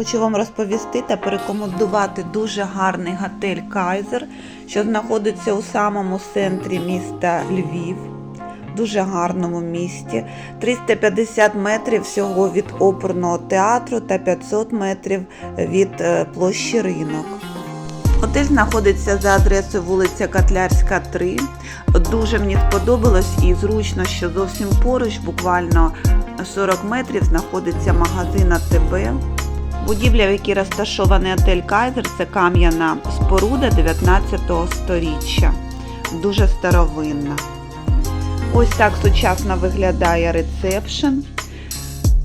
Хочу вам розповісти та порекомендувати дуже гарний готель Кайзер, що знаходиться у самому центрі міста Львів. в Дуже гарному місті. 350 метрів всього від оперного театру та 500 метрів від е, площі ринок. Готель знаходиться за адресою вулиця Котлярська, 3. Дуже мені сподобалось і зручно, що зовсім поруч, буквально 40 метрів, знаходиться магазин АТБ. Будівля, в якій розташований отель Кайзер, це кам'яна споруда 19 століття. Дуже старовинна. Ось так сучасно виглядає ресепшн.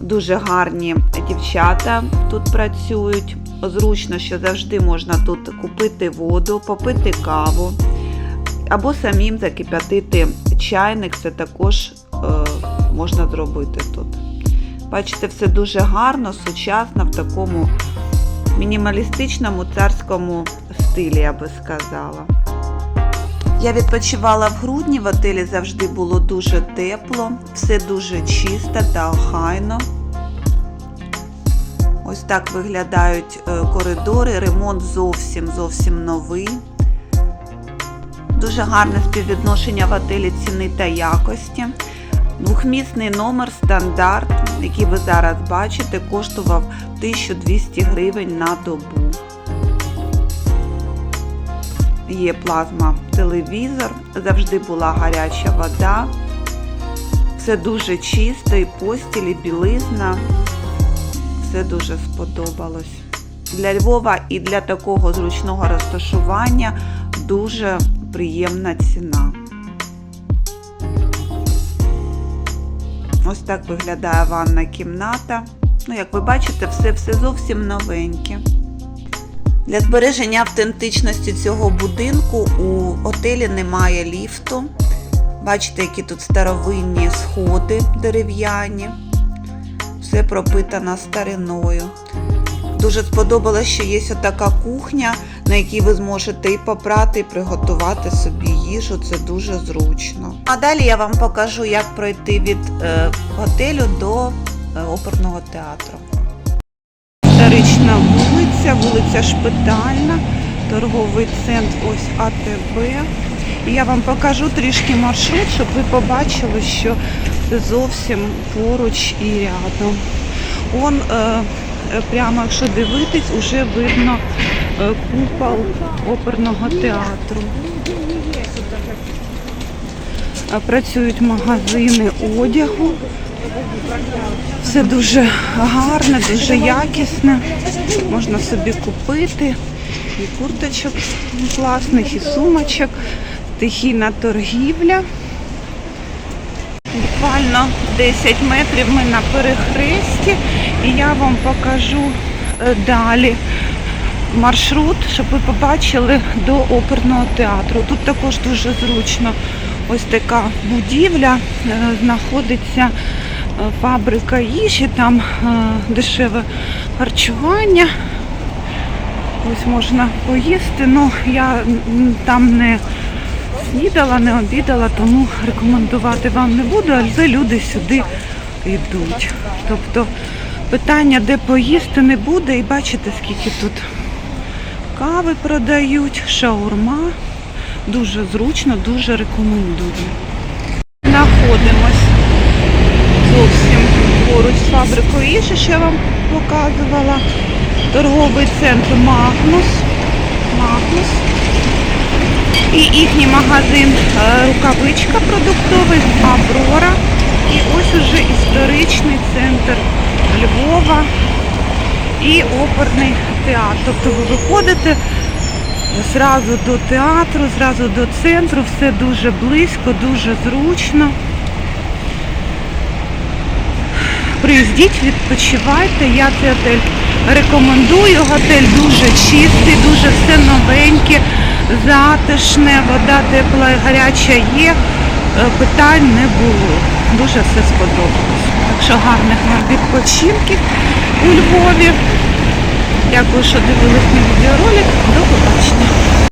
Дуже гарні дівчата тут працюють. Зручно, що завжди можна тут купити воду, попити каву або самим закип'ятити чайник, це також е, можна зробити тут. Бачите, все дуже гарно, сучасно, в такому мінімалістичному царському стилі, я би сказала. Я відпочивала в грудні, в отелі завжди було дуже тепло, все дуже чисто та охайно. Ось так виглядають е, коридори, ремонт зовсім зовсім новий. Дуже гарне співвідношення в отелі ціни та якості. Двохмісний номер стандарт, який ви зараз бачите, коштував 1200 гривень на добу. Є плазма телевізор, завжди була гаряча вода. Все дуже чисто, і постіль, і білизна. Все дуже сподобалось. Для Львова і для такого зручного розташування дуже приємна ціна. Ось так виглядає ванна кімната. Ну, як ви бачите, все, все зовсім новеньке. Для збереження автентичності цього будинку у готелі немає ліфту. Бачите, які тут старовинні сходи дерев'яні. Все пропитано стариною. Дуже сподобалось, що є така кухня, на якій ви зможете і попрати, і приготувати собі їжу. Це дуже зручно. А далі я вам покажу, як пройти від е, готелю до е, оперного театру. Історична вулиця, вулиця Шпитальна, торговий центр ось АТБ. І я вам покажу трішки маршрут, щоб ви побачили, що це зовсім поруч і рядом. Он е, прямо, якщо дивитись, вже видно е, купол оперного театру. Е, Працюють магазини одягу. Все дуже гарне, дуже якісне. Можна собі купити і курточок класних, і сумочок, стихійна торгівля. Буквально 10 метрів ми на перехресті, і я вам покажу е, далі маршрут, щоб ви побачили до оперного театру. Тут також дуже зручно ось така будівля, е, знаходиться е, фабрика їжі, там дешеве харчування. Ось можна поїсти, ну я там не снідала, не обідала, тому рекомендувати вам не буду, але люди сюди йдуть. Тобто питання, де поїсти, не буде. І бачите, скільки тут кави продають, шаурма. Дуже зручно, дуже рекомендую. Знаходимось зовсім поруч з фабрикою їжі, я вам показувала. Торговий центр Магнус. Магнус. І їхній магазин е, рукавичка продуктовий Аврора. І ось уже історичний центр Львова і оперний театр. Тобто ви виходите зразу до театру, зразу до центру, все дуже близько, дуже зручно. Приїздіть, відпочивайте. Я цей готель рекомендую. Готель дуже чистий, дуже все новеньке, затишне, вода тепла і гаряча є. Е, Питань не було. Дуже все сподобалось. Так що гарних вам відпочинків у Львові. Дякую, що дивились мій відеоролик. До побачення.